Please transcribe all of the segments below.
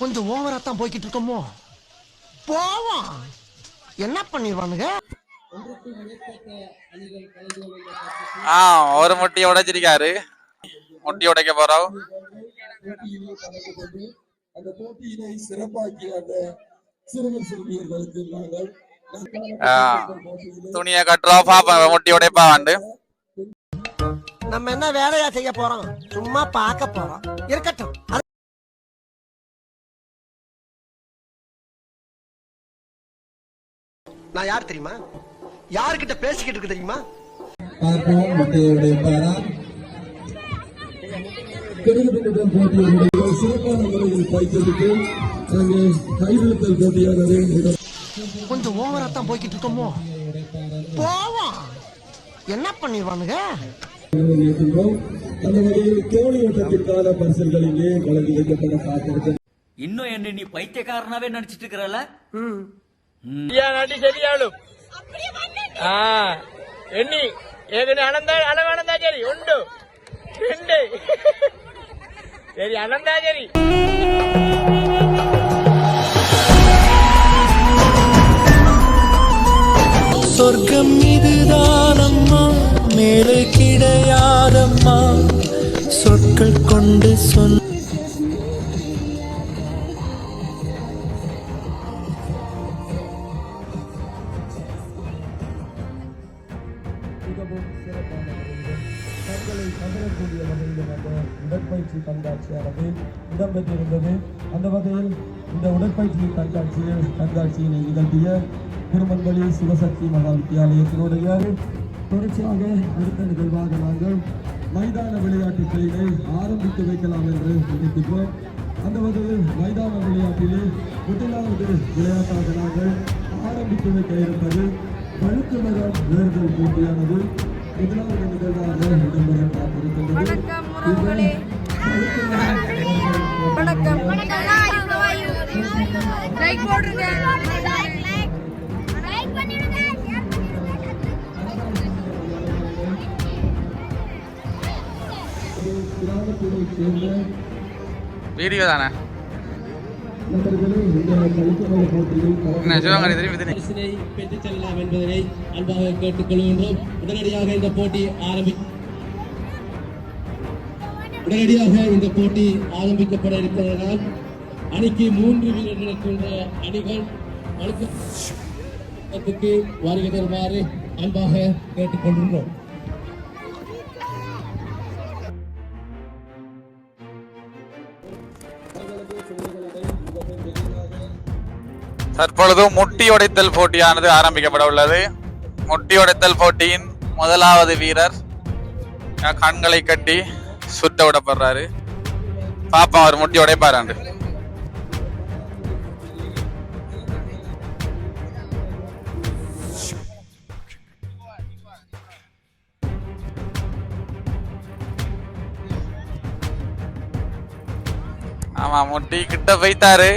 கொஞ்சம் ஓவரா தான் போய்கிட்டு இருக்கோமோ? போவோம். என்ன பண்ணிடுவானுங்க ஆ ஒரு முட்டியை உடைச்சிருக்காரு. முட்டி உடைக்க போறோம். அந்த போட்டியினை சிறப்பாக்கிய அந்த சிறுவர் சிறுமியர்களுக்கு நாங்கள் துணியை கட்டுறோம். பாப்போம் முட்டி உடைப்பா வந்து நம்ம என்ன வேலையா செய்ய போறோம்? சும்மா பார்க்க போறோம். இருக்கட்டும். நான் யார் தெரியுமா? யாருக்கிட்ட பேசிக்கிட்டு இருக்கு தெரியுமா? பார்ப்போம் முட்டையுடைய பாரா? பெருமிதம் போட்டியினுடைய சிறப்பான முறையில் பயிற்சிக்கு அங்கே கைவிழுத்தல் போட்டியானது இடம் கொஞ்சம் ஓவரா தான் போய்கிட்டு இருக்கோமோ? போவோம் என்ன பண்ணிடுவானுங்க அந்த வகையில் கோழி ஓட்டத்திற்கான பரிசல்கள் இங்கே வழங்கி வைக்கப்பட காத்திருக்கிறது இன்னும் என்ன நீ பைத்தியக்காரனாவே நடிச்சிட்டு இருக்கிறல நாட்டி சரியாளும் எண்ணி. ஏகனே அனந்தா அளவு அனந்தாச்சேரி ஒன்று ரெண்டு. சரி அனந்தாச்சேரி சொர்க்கம் இதுதானம்மா மேலே கிடையாதம்மா. சொற்கள் கொண்டு சொன்ன கண்காட்சியை கண்காட்சியினை நிகழ்த்திய திருமண்பலி சிவசக்தி மகா வித்தியாலயத்தினுடைய தொடர்ச்சியாக அடுத்த நிகழ்வாக நாங்கள் மைதான விளையாட்டுகளிலே ஆரம்பித்து வைக்கலாம் என்று நினைக்கின்றோம். அந்த வகையில் மைதான விளையாட்டிலே முதலாவது விளையாட்டாக நாங்கள் ஆரம்பித்து வைக்க இருப்பது பழுத்து மரம் ஏறுதல் போட்டியானது. முதலாவது நிகழ்வாக இடம்பெற உறவுகளே. வணக்கம். லைக் சேர்ந்த வீடியோ தானே? பெற்றுச் செல்லலாம் என்பதனை அன்பாக கேட்டுக்கொள்கின்றோம் உடனடியாக இந்த போட்டி ஆரம்பி உடனடியாக இந்த போட்டி ஆரம்பிக்கப்பட இருப்பதனால் அணிக்கு மூன்று வீரர்கள் இருக்கின்ற அணிகள் வழக்கத்துக்கு வருகை தருமாறு அன்பாக கேட்டுக்கொள்கின்றோம் தற்பொழுது முட்டி உடைத்தல் போட்டியானது ஆரம்பிக்கப்பட உள்ளது. முட்டி உடைத்தல் போட்டியின் முதலாவது வீரர் கண்களை கட்டி சுட்ட விடப்படுறாரு. பாப்பா அவர் முட்டி உடைப்பாராண்டு ஆமா முட்டி கிட்ட போய்த்தாரு.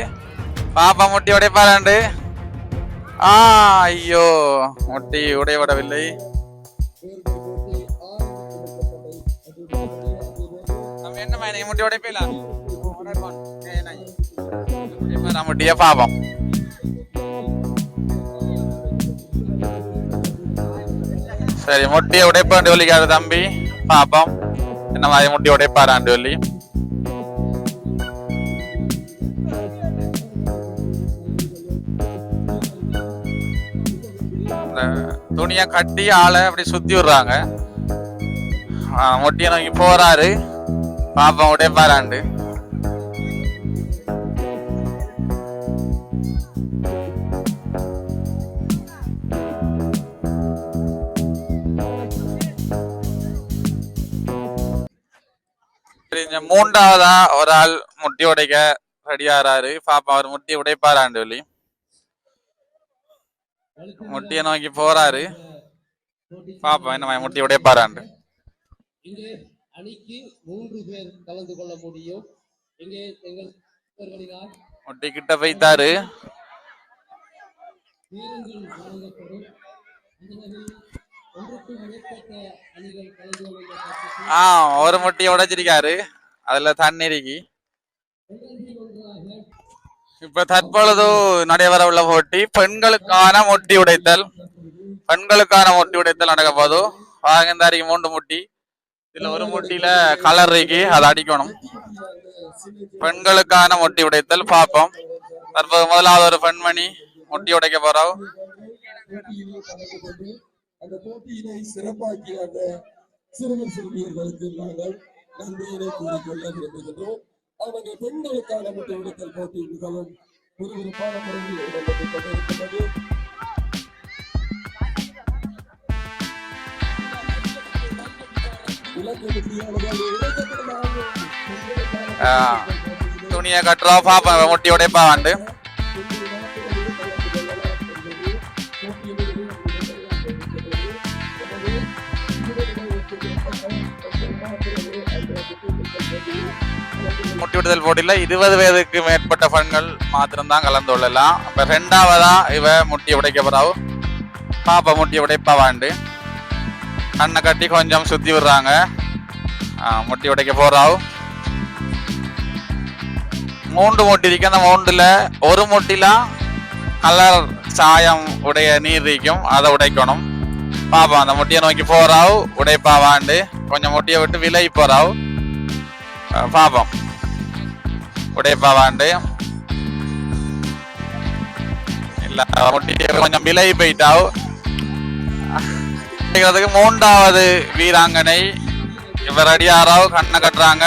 பாப்பா முட்டி உடைப்பாராண்டு ஆ ஐயோ முட்டி உடைபடவில்லை. நம்ம என்ன நீ முட்டி உடைப்பீல முட்டிய பாப்போம்? சரி முட்டியை உடைப்பாண்டு சொல்லிக்காரு தம்பி பாப்போம். என்ன மாதிரி முட்டி உடைப்பாராண்டு வலி துணியை கட்டி ஆளை அப்படி சுத்தி விடுறாங்க. மொட்டியை முட்டியை நோக்கி போறாரு. பாப்பா உடைய பாராண்டு. இந்த மூன்றாவதா ஒரு ஆள் முட்டி உடைக்க ரெடியாகிறாரு பாப்பா அவர் முட்டி உடைப்பாராண்டு சொல்லி. முட்டியை நோக்கி போறாரு. பாப்பா என்ன முட்டி உடைப்பாராண்டு இங்கே அணிக்கு மூன்று பேர் கலந்து கொள்ள முடியும். இங்கே எங்கள் முட்டி கிட்ட போட்டியில் ஆ ஒரு முட்டியை உடைச்சிருக்காரு. அதுல தண்ணி இருக்கி. இப்ப தற்பொழுது நடைபெற உள்ள போட்டி பெண்களுக்கான முட்டி உடைத்தல். பெண்களுக்கான முட்டி உடைத்தல் நடக்க போது வாகந்தாரிக்கு மூன்று முட்டி. இதுல ஒரு முட்டியில கலர் இருக்கு. அதை அடிக்கணும். பெண்களுக்கான முட்டி உடைத்தல் பார்ப்போம். தற்போது முதலாவது ஒரு பெண்மணி முட்டி உடைக்க போறோம் அந்த போட்டியினை சிறப்பாக்கிய அந்த சிறுவர் சிறுமியர்களுக்கு நாங்கள் நன்றியினை கூறிக்கொள்ள விரும்புகின்றோம். அவங்க பெண்களுக்கான முட்டை உடைத்தல் போட்டி மிகவும் விறுவிறுப்பான முறையில் இடம்பெற்றுக் கொண்டிருக்கின்றது துணியை கட்டுறோம் பாப்பா முட்டி பாவாண்டு. முட்டி விடுதல் போட்டியில் இருபது வயதுக்கு மேற்பட்ட பெண்கள் மாத்திரம்தான் கலந்து கொள்ளலாம் இப்போ ரெண்டாவதா இவ முட்டி உடைக்க போறாவு பாப்பா முட்டி உடைப்பா வாண்டு கண்ணை கட்டி கொஞ்சம் சுத்தி விடுறாங்க. முட்டி உடைக்க போகிறாவும் மூன்று முட்டி இருக்கு. அந்த மூண்டுல ஒரு முட்டில கலர் சாயம் உடைய நீர் இருக்கும். அதை உடைக்கணும். பாப்பா அந்த முட்டியை நோக்கி போறாவு உடைப்பா வாண்டு கொஞ்சம் முட்டியை விட்டு விலகி போறாவு பாப்போம். உடைப்பா வாண்டு. இல்ல கொஞ்சம் விலகி போயிட்டாவு. மூன்றாவது வீராங்கனை. இவர் அடியாராவ் கண்ணை கட்டுறாங்க.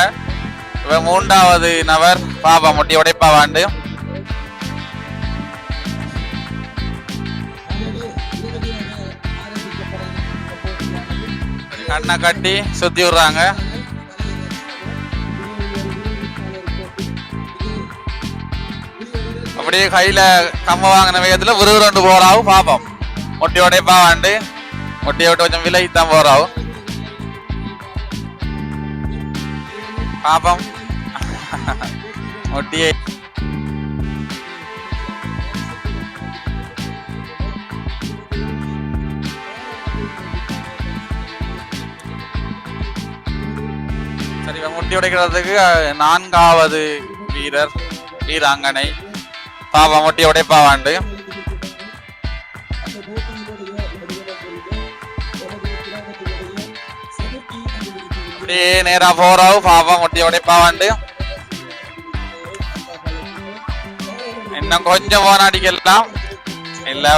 இவர் மூன்றாவது நபர் பாபா முட்டி உடைப்பாவாண்டு கண்ணை கட்டி சுத்தி விடுறாங்க. அப்படியே கையில கம்ம வாங்கின வேகத்துல விறுவிறுண்டு போறாவும் பாப்போம். முட்டி உடைப்பா வாண்டு மொட்டையோட விட்டு கொஞ்சம் விலகித்தான் போறாவும் பாப்போம். மொட்டியை சரி முட்டி உடைக்கிறதுக்கு நான்காவது வீரர் வீராங்கனை. பாப்பா முட்டி உடைப்பா வாண்டு அப்படியே நேரா போறாவு பாப்பா முட்டி பாவாண்டு இன்னும் கொஞ்சம் போன அடிக்கலாம் இல்ல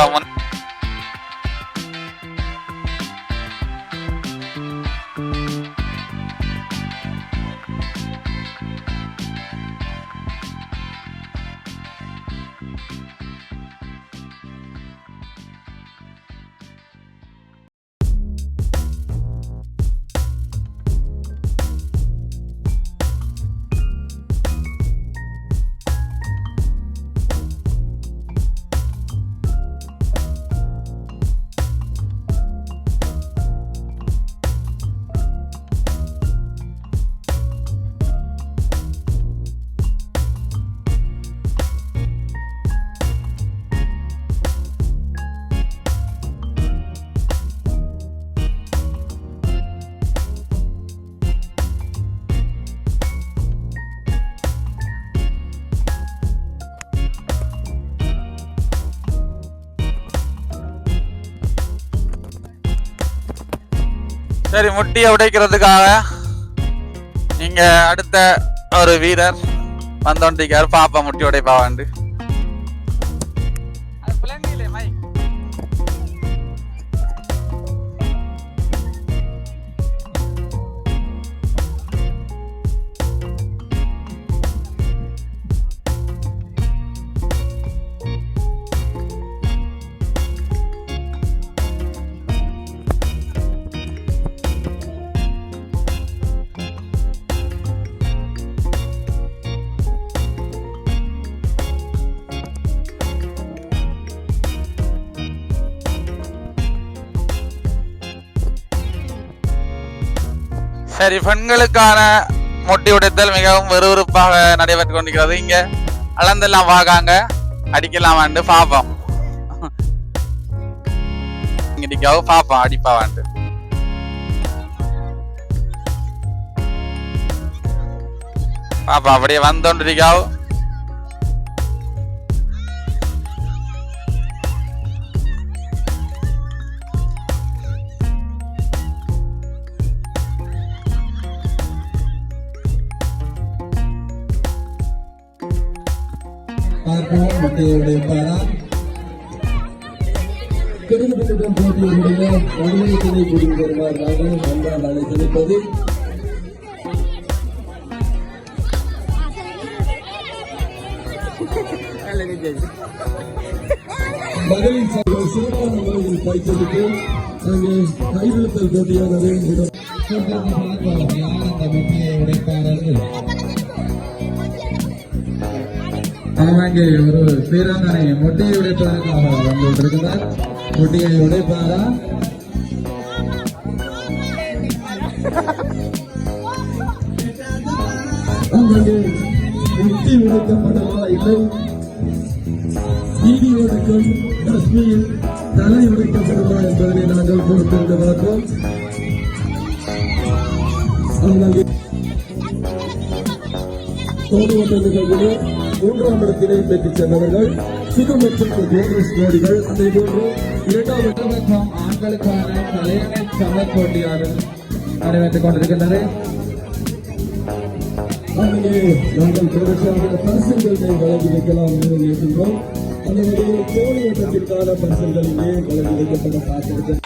சரி முட்டியை உடைக்கிறதுக்காக நீங்க அடுத்த ஒரு வீரர் வந்தோண்டிக்கார். பாப்பா முட்டி உடைப்பாவாண்டு. சரி பெண்களுக்கான முட்டி உடைத்தல் மிகவும் விறுவிறுப்பாக நடைபெற்று கொண்டிருக்கிறது. இங்க அளந்தெல்லாம் வாகாங்க. அடிக்கலாமான்னு பாப்போம். இங்கடிக்காவோ பாப்போம் அடிப்பாவான்ட்டு பாப்பா அப்படியே வந்தோண்டிருக்காவோ. பார்ப்போம் முட்டையுடைய பாரா திருமணத்திடம் போட்டியினுடைய வருவார் நாங்கள் நன்றாக அழைத்திருப்பது மகளிர் சிறப்பான முறையில் பயிற்சிக்கு அங்கே கைவிழுத்தல் போட்டியானது. உடைப்பாளர்கள் ஆமாங்க ஒரு பேராங்கனை மொட்டையை உடைப்பதற்காக வந்து கொண்டிருக்கிறார் முட்டையை உடைப்பாரா? அங்கே முட்டி உடைக்கப்படவா இல்லை? ஈடி உடைக்கும் டஸ்ட்பின் தலை உடைக்கப்படுமா என்பதனை நாங்கள் பொறுத்திருந்து பார்ப்போம். மூன்றாம் இடத்தினை பெற்றுச் சென்றவர்கள் சிறு மற்றும் காங்கிரஸ் ஜோடிகள். அதே போன்று இரண்டாம் இடம் ஆண்களுக்கான தலையணை சமர் போட்டியாளர் நடைபெற்றுக் கொண்டிருக்கின்றது அங்கே நாங்கள் தொடர்ச்சியாக பரிசுகளை வழங்கி வைக்கலாம் என்று இருக்கின்றோம் அந்த வகையில் தோழி ஓட்டத்திற்கான பரிசுகளிலே வழங்கி வைக்கப்பட காத்திருக்கிறோம்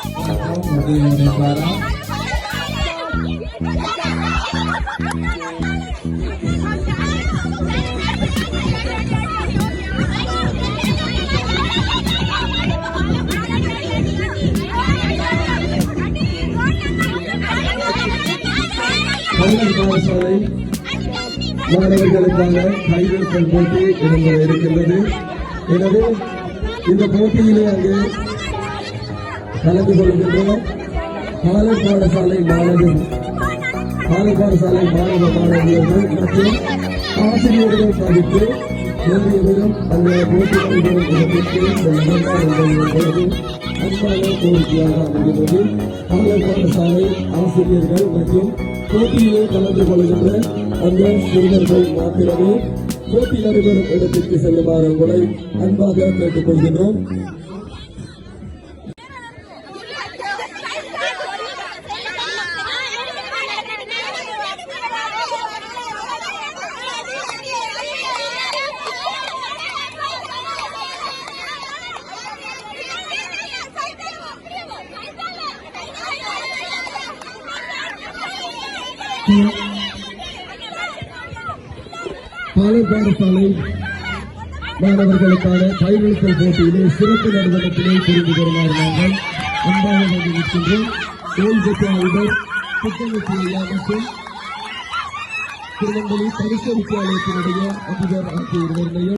முட்டையை பள்ளி பாடசாலை மாணவர்களுக்கான கைவிடுத்தல் போட்டி இருந்து இருக்கின்றது. எனவே இந்த போட்டியிலே அங்கு கலந்து கொள்கின்ற காலை பாடசாலை மாணவர் காலை பாடசாலை மாணவ மாணவியர்கள் மற்றும் ஆசிரியர்கள் தவிர்த்து நேரடியும் அந்த போட்டி இடத்திற்கு செல்ல என்பது அன்பான கோரிக்கையாக அமைகிறது காலை பாடசாலை ஆசிரியர்கள் மற்றும் போட்டியிலே கலந்து கொள்கின்ற அந்த சிறுவர்கள் மாத்திரமே போட்டி நடைபெறும் இடத்திற்கு செல்லுமாறு உங்களை அன்பாக கேட்டுக்கொள்கின்றோம். பாலை பாடசாலை மாணவர்களுக்கான கைவிழுத்தல் போட்டியிலே சிறப்பு நடவடிக்கையை புரிந்து பெறுமாறு நாங்கள் அன்பாக வேண்டி நிற்கின்றோம் ஓய்வு பெற்ற அதிபர் புத்தகத்தி ஐயா மற்றும் திருநெல்வேலி பரிசு வித்தியாலயத்தினுடைய அதிபர் ஆகிய இருவரையும்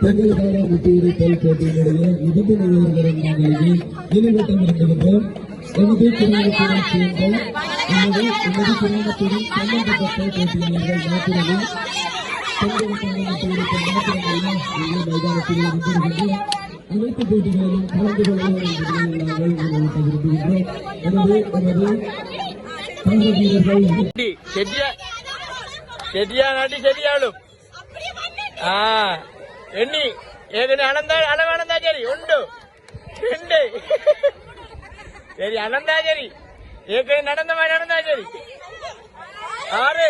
பெண்களுக்கான முட்டு உடைத்தல் போட்டியினுடைய நிபந்தனை விவரங்களுடன் நாங்கள் இங்கே இருந்திருந்தோம் இருக்கின்றோம் எனது திருமணத்தினை சேர்ந்த எனவே உமது கிராமத்துடன் சம்பந்தப்பட்ட போட்டியாளர்கள் மாத்திரமே பெண்கள் சம்பந்தப்பட்டிருக்கும் மாத்திரமல்ல இங்கே மைதானத்தில் வந்திருக்கின்றோம் அனைத்து போட்டிகளிலும் கலந்து ஏற்கனவே நடந்த மாதிரி நடந்தா சரி. ஆறு.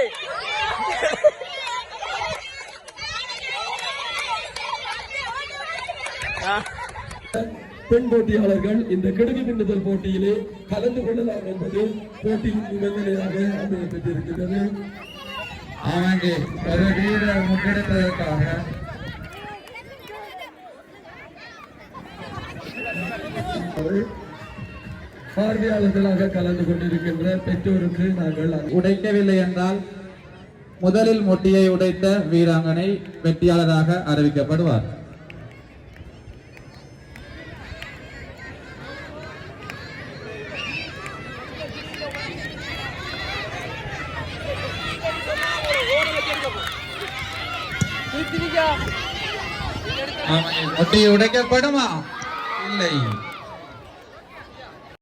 பெண் போட்டியாளர்கள் இந்த கிடுக்கு கிண்டுதல் போட்டியிலே கலந்து கொள்ளலாம் என்பது போட்டியின் நிபந்தனையாக அமைய பெற்றிருக்கிறது ஆங்கே ஒரு வீரர் முன்னெடுத்ததற்காக. Thank you. பார்வையாளர்களாக கலந்து கொண்டிருக்கின்ற பெற்றோருக்கு நாங்கள் உடைக்கவில்லை என்றால் முதலில் மொட்டியை உடைத்த வீராங்கனை வெற்றியாளராக அறிவிக்கப்படுவார். மொட்டி உடைக்கப்படுமா? இல்லை.